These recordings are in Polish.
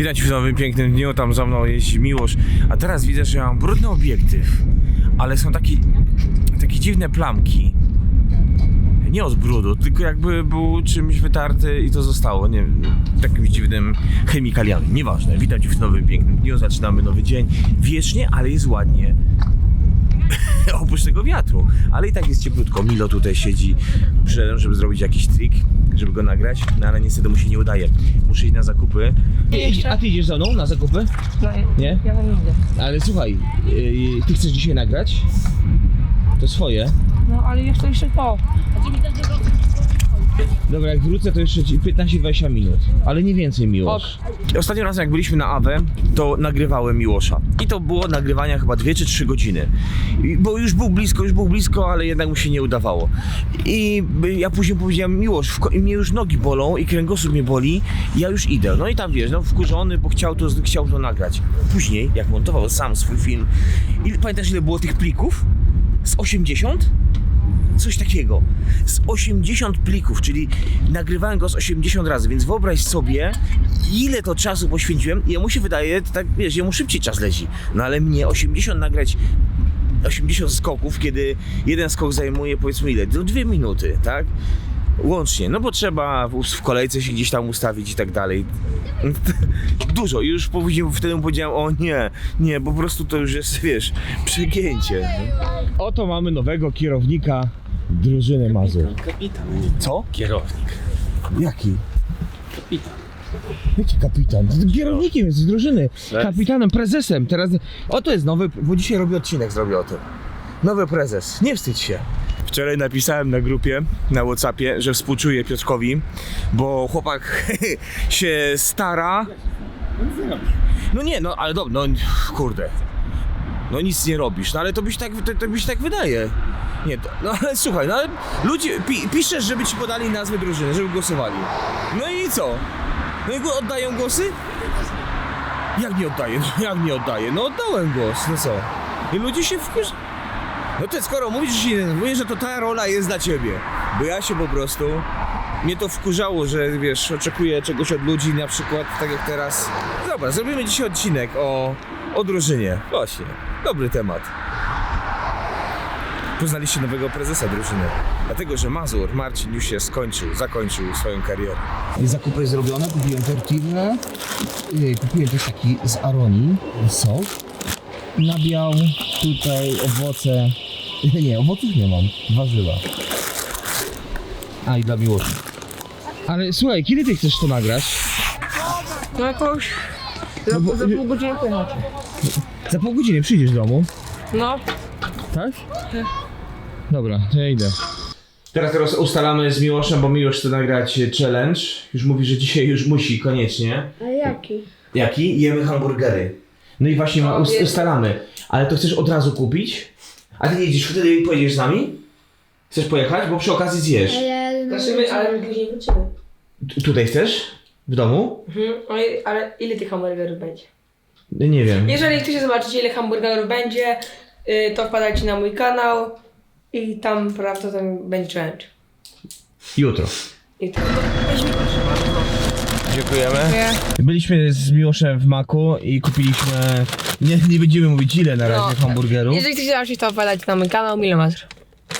Widać w nowym pięknym dniu, tam za mną jeździ Miłosz, a teraz widzę, że mam brudny obiektyw, ale są takie, takie dziwne plamki. Nie od brudu, tylko jakby był czymś wytarty i to zostało, nie wiem, takim dziwnym chemikaliami. Nieważne, widać w nowym pięknym dniu, zaczynamy nowy dzień. Wiecznie, ale jest ładnie. Oprócz tego wiatru, ale i tak jest cieplutko. Milo tutaj siedzi, przyszedłem, żeby zrobić jakiś trik, żeby go nagrać, no ale niestety mu się nie udaje. Muszę iść na zakupy. A ty idziesz za mną na zakupy? No, Nie? ja tam idę. Ale słuchaj, yy, ty chcesz dzisiaj nagrać? To swoje. No ale jeszcze jeszcze to. Dobra, jak wrócę to jeszcze ci 15-20 minut, ale nie więcej Miłosz. Ostatnim razem jak byliśmy na Awę, to nagrywałem Miłosza. I to było nagrywania chyba 2 czy 3 godziny. I, bo już był blisko, już był blisko, ale jednak mu się nie udawało. I ja później powiedziałem, Miłosz, mnie już nogi bolą i kręgosłup mnie boli, ja już idę. No i tam wiesz, no wkurzony, bo chciał to, chciał to nagrać. Później, jak montował sam swój film, ile, pamiętasz ile było tych plików? Z 80? Coś takiego. Z 80 plików, czyli nagrywałem go z 80 razy, więc wyobraź sobie, ile to czasu poświęciłem. I mu się wydaje, tak wiesz, jemu szybciej czas leci. No ale mnie 80 nagrać 80 skoków, kiedy jeden skok zajmuje powiedzmy ile? Do dwie minuty, tak? Łącznie, no bo trzeba w, kolejce się gdzieś tam ustawić i tak dalej. Dużo. Już później wtedy powiedziałem, o nie, nie, po prostu to już jest, wiesz, przegięcie. Oto mamy nowego kierownika drużyny Mazur. Kapitan. Co? Kierownik. Jaki? Kapitan. Jaki kapitan? Kierownikiem jest z drużyny. Kapitanem, prezesem. Teraz. Oto jest nowy, bo dzisiaj robię odcinek, zrobię o tym. Nowy prezes. Nie wstydź się. Wczoraj napisałem na grupie, na Whatsappie, że współczuję Piotrkowi, bo chłopak się stara. No nie, no ale dobra, no kurde. No nic nie robisz, no ale to byś tak, to, to byś tak wydaje. Nie, to, no ale słuchaj, no ale ludzie, pi, piszesz, żeby ci podali nazwę drużyny, żeby głosowali. No i co? No i go oddają głosy? Jak nie oddaję? No, jak nie oddaję? No oddałem głos, no co? I ludzie się wkurz... No to skoro mówisz, że się denerwujesz, że to ta rola jest dla ciebie. Bo ja się po prostu... Mnie to wkurzało, że wiesz, oczekuję czegoś od ludzi, na przykład tak jak teraz. Dobra, zrobimy dzisiaj odcinek o, o drużynie. Właśnie, dobry temat. Poznaliście nowego prezesa drużyny. Dlatego, że Mazur, Marcin już się skończył, zakończył swoją karierę. Zakupy zrobione, kupiłem tortillę, kupiłem też taki z Aronii sok, nabiał tutaj owoce, nie, owoców nie mam, warzywa. A i dla miłości. Ale słuchaj, kiedy ty chcesz to nagrać? No jakoś za, za pół godziny pojechać. Za pół godziny przyjdziesz do domu, No. tak? Dobra, to ja idę. Teraz teraz ustalamy z Miłoszem, bo Miłosz chce nagrać challenge. Już mówi, że dzisiaj już musi koniecznie. A jaki? Jaki? Jemy hamburgery. No i właśnie ma, ust- ustalamy. Ale to chcesz od razu kupić? A ty nie jedziesz wtedy pojedziesz z nami? Chcesz pojechać? Bo przy okazji zjesz. Ale Znaczy my, ale my później wrócimy. Tu- tutaj chcesz? W domu? Mhm. No i- ale ile tych hamburgerów będzie? No Nie wiem. Jeżeli chcecie zobaczyć ile hamburgerów będzie, y, to wpadajcie na mój kanał i tam prawdopodobnie będzie challenge. Jutro. I to. Dziękujemy. Byliśmy z Miłoszem w Maku i kupiliśmy, nie, nie będziemy mówić ile na razie No. hamburgerów. Jeżeli chcecie zobaczyć, to wpadajcie na mój kanał Milometr.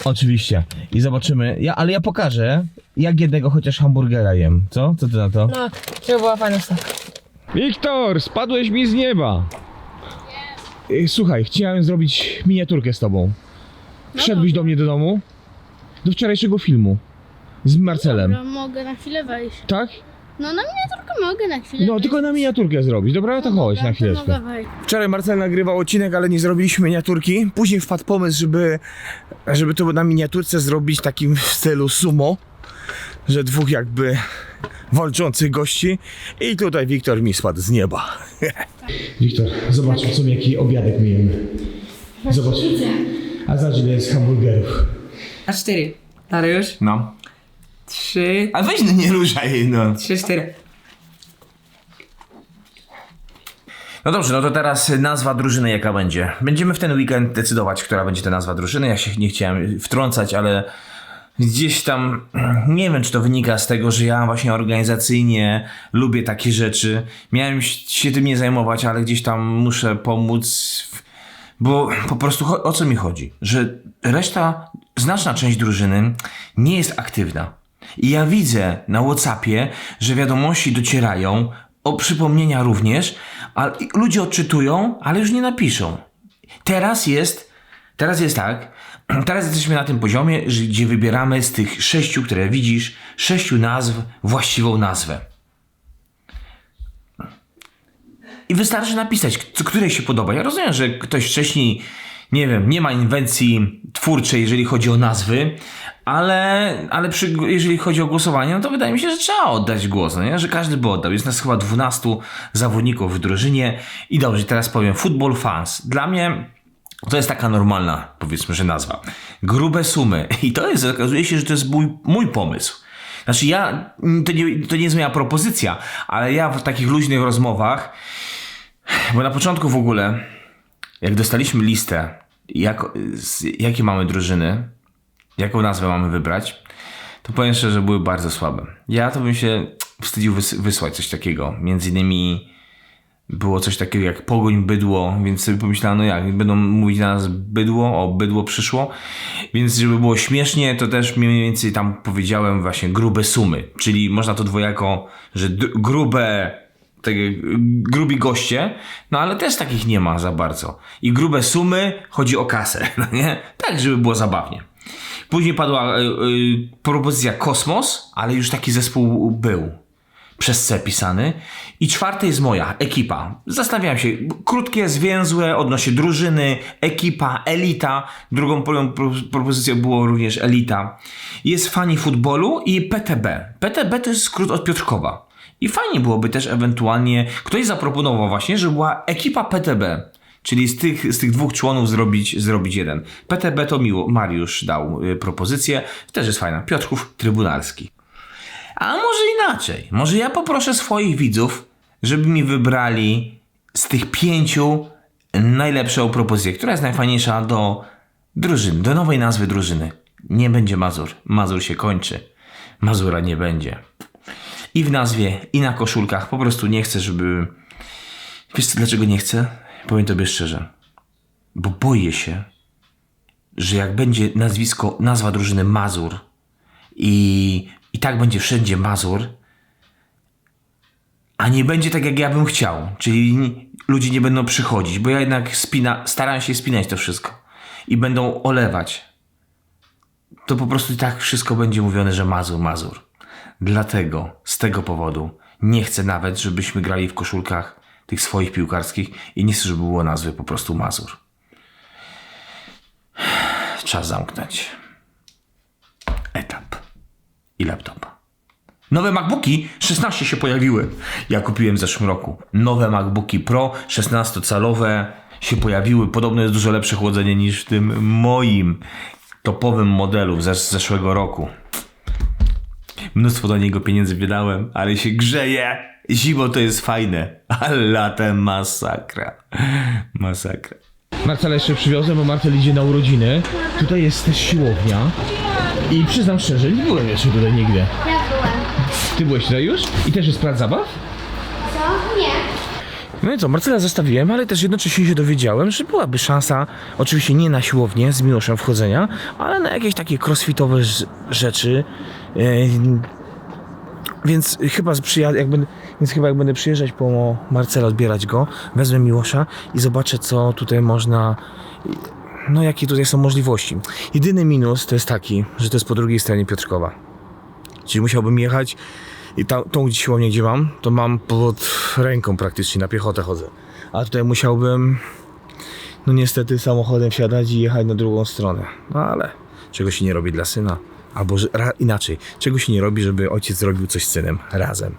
Oczywiście. I zobaczymy. Ja, ale ja pokażę, jak jednego chociaż hamburgera jem. Co? Co ty na to? No, żeby była fajna stawka. Wiktor, spadłeś mi z nieba. Ej, Słuchaj, chciałem zrobić miniaturkę z tobą. Wszedłbyś do mnie do domu? Do wczorajszego filmu. Z Marcelem. Dobra, mogę na chwilę wejść. Tak? No na miniaturkę mogę na chwilę No, wejść. tylko na miniaturkę zrobić. Dobra, to chodź Mogę, na to chwileczkę. Mogę wejść. Wczoraj Marcel nagrywał odcinek, ale nie zrobiliśmy miniaturki. Później wpadł pomysł, żeby, żeby to na miniaturce zrobić takim w stylu sumo, że dwóch jakby walczących gości. I tutaj Wiktor mi spadł z nieba. Wiktor, zobacz co jaki obiadek miejemy. Zobacz. A zobacz ile jest hamburgerów. A cztery. Już? No. Trzy. A weź no nie ruszaj, no. Trzy, cztery. No dobrze, no to teraz nazwa drużyny jaka będzie. Będziemy w ten weekend decydować, która będzie ta nazwa drużyny. Ja się nie chciałem wtrącać, ale gdzieś tam, nie wiem czy to wynika z tego, że ja właśnie organizacyjnie lubię takie rzeczy. Miałem się tym nie zajmować, ale gdzieś tam muszę pomóc, bo po prostu o co mi chodzi? Że reszta, znaczna część drużyny nie jest aktywna. I ja widzę na Whatsappie, że wiadomości docierają, o przypomnienia również, ale ludzie odczytują, ale już nie napiszą. Teraz jest, teraz jest tak, teraz jesteśmy na tym poziomie, gdzie wybieramy z tych sześciu, które widzisz, sześciu nazw, właściwą nazwę. I wystarczy napisać, której się podoba. Ja rozumiem, że ktoś wcześniej, nie wiem, nie ma inwencji twórczej, jeżeli chodzi o nazwy, ale, ale przy, jeżeli chodzi o głosowanie, no to wydaje mi się, że trzeba oddać głos, no nie? że każdy by oddał. Jest nas chyba 12 zawodników w drużynie. I dobrze, teraz powiem, Football Fans. Dla mnie to jest taka normalna, powiedzmy, że nazwa. Grube sumy. I to jest, okazuje się, że to jest mój, mój pomysł. Znaczy ja, to nie, to nie jest moja propozycja, ale ja w takich luźnych rozmowach, bo na początku w ogóle, jak dostaliśmy listę, jak, z, jakie mamy drużyny, jaką nazwę mamy wybrać, to powiem szczerze, że były bardzo słabe. Ja to bym się wstydził wys- wysłać coś takiego. Między innymi było coś takiego jak pogoń bydło, więc sobie pomyślałem, no jak, będą mówić na nas bydło, o bydło przyszło, więc żeby było śmiesznie, to też mniej więcej tam powiedziałem właśnie grube sumy, czyli można to dwojako, że grube, takie grubi goście, no ale też takich nie ma za bardzo. I grube sumy, chodzi o kasę, no nie? Tak, żeby było zabawnie. Później padła y, y, propozycja Kosmos, ale już taki zespół był przez C pisany. I czwarty jest moja, ekipa. Zastanawiałem się, krótkie, zwięzłe, odnośnie drużyny, ekipa, elita. Drugą propozycją było również elita. Jest fani futbolu i PTB. PTB to jest skrót od Piotrkowa. I fajnie byłoby też ewentualnie, ktoś zaproponował właśnie, że była ekipa PTB. Czyli z tych, z tych dwóch członów zrobić, zrobić jeden. PTB to miło, Mariusz dał y, propozycję, też jest fajna. Piotrków Trybunalski. A może inaczej. Może ja poproszę swoich widzów, żeby mi wybrali z tych pięciu najlepszą propozycję, która jest najfajniejsza do drużyny, do nowej nazwy drużyny. Nie będzie Mazur. Mazur się kończy. Mazura nie będzie. I w nazwie, i na koszulkach. Po prostu nie chcę, żeby. Wiesz co, dlaczego nie chcę? Powiem tobie szczerze. Bo boję się, że jak będzie nazwisko, nazwa drużyny Mazur, i, i tak będzie wszędzie Mazur, a nie będzie tak, jak ja bym chciał. Czyli ludzie nie będą przychodzić, bo ja jednak spina, staram się spinać to wszystko i będą olewać. To po prostu i tak wszystko będzie mówione, że Mazur, Mazur. Dlatego, z tego powodu, nie chcę nawet, żebyśmy grali w koszulkach tych swoich piłkarskich i nie chcę, żeby było nazwy po prostu Mazur. Czas zamknąć Nowe MacBooki 16 się pojawiły. Ja kupiłem w zeszłym roku. Nowe MacBooki Pro 16-calowe się pojawiły. Podobno jest dużo lepsze chłodzenie niż w tym moim topowym modelu z zeszłego roku. Mnóstwo do niego pieniędzy wydałem, ale się grzeje. Zimą to jest fajne, a latem masakra. Masakra. Marcela jeszcze przywiozłem, bo Marcel idzie na urodziny. Tutaj jest też siłownia. I przyznam szczerze, nie byłem jeszcze tutaj nigdy. Ja byłem. Ty byłeś tutaj już? I też jest plac zabaw? Co? Nie. No i co, Marcela zostawiłem, ale też jednocześnie się dowiedziałem, że byłaby szansa, oczywiście nie na siłownię z Miłoszem wchodzenia, ale na jakieś takie crossfitowe rzeczy. E, więc chyba przyja- jak będę, więc chyba jak będę przyjeżdżać po Marcela, odbierać go, wezmę Miłosza i zobaczę co tutaj można, no jakie tutaj są możliwości. Jedyny minus to jest taki, że to jest po drugiej stronie Piotrkowa. Czyli musiałbym jechać i ta, tą siłownię, gdzie mam, to mam pod ręką praktycznie, na piechotę chodzę. A tutaj musiałbym, no niestety, samochodem wsiadać i jechać na drugą stronę. No ale czego się nie robi dla syna? Albo inaczej, czego się nie robi, żeby ojciec zrobił coś z synem razem.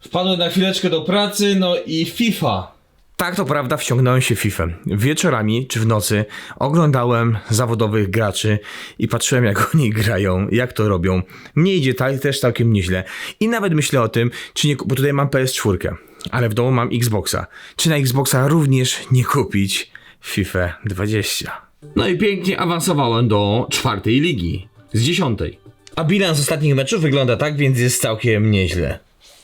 Wpadłem na chwileczkę do pracy, no i FIFA. Tak, to prawda, wciągnąłem się w FIFA. Wieczorami czy w nocy oglądałem zawodowych graczy i patrzyłem, jak oni grają, jak to robią. Mnie idzie tak, też całkiem nieźle. I nawet myślę o tym, czy nie, bo tutaj mam PS4, ale w domu mam Xboxa. Czy na Xboxa również nie kupić FIFA 20? No i pięknie awansowałem do czwartej ligi z dziesiątej. A bilans ostatnich meczów wygląda tak, więc jest całkiem nieźle.